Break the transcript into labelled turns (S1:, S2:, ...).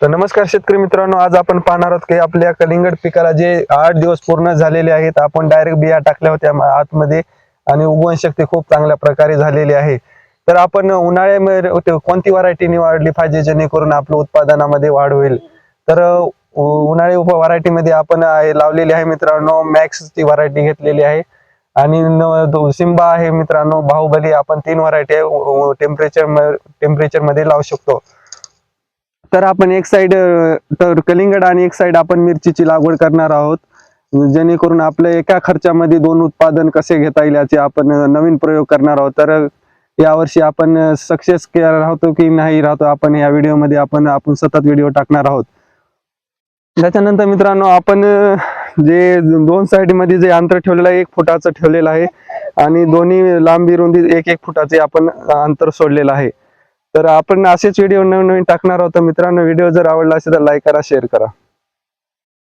S1: तर नमस्कार शेतकरी मित्रांनो आज आपण पाहणार आहोत की आपल्या कलिंगड पिकाला जे आठ दिवस पूर्ण झालेले आहेत आपण डायरेक्ट बिया टाकल्या होत्या आतमध्ये आणि उगवण शक्ती खूप चांगल्या प्रकारे झालेली आहे. तर आपण उन्हाळ्यामध्ये कोणती व्हरायटी निवडली पाहिजे जेणेकरून आपलं उत्पादनामध्ये वाढ होईल? तर उन्हाळी उप व्हरायटीमध्ये आपण लावलेली आहे मित्रांनो मॅक्सची व्हरायटी घेतलेली आहे. आणि सिंबा सिम्बा आहे मित्रांनो बाहुबली आपण तीन व्हरायटी टेम्परेचर टेम्परेचरमध्ये लावू शकतो. तर आपण एक साइड तर कलिंगड आणि एक साईड आपण मिरचीची लागवड करणार आहोत. जेणेकरून आपल्या एका खर्चामध्ये दोन उत्पादन कसे घेता येईल याचे आपण नवीन प्रयोग करणार आहोत. तर यावर्षी आपण सक्सेस राहतो की नाही राहतो आपण या व्हिडिओमध्ये आपण आपण सतत व्हिडिओ टाकणार आहोत. त्याच्यानंतर मित्रांनो आपण जे दोन साइडमध्ये जे अंतर ठेवलेलं आहे एक फुटाचं ठेवलेलं आहे आणि दोन्ही लांबी रुंदी एक एक फुटाचे आपण अंतर सोडलेलं आहे. तर आपण असेच व्हिडिओ नवीन नवीन टाकणार आहोत. मित्रांनो व्हिडिओ जर आवडला असेल तर लाईक करा शेअर करा.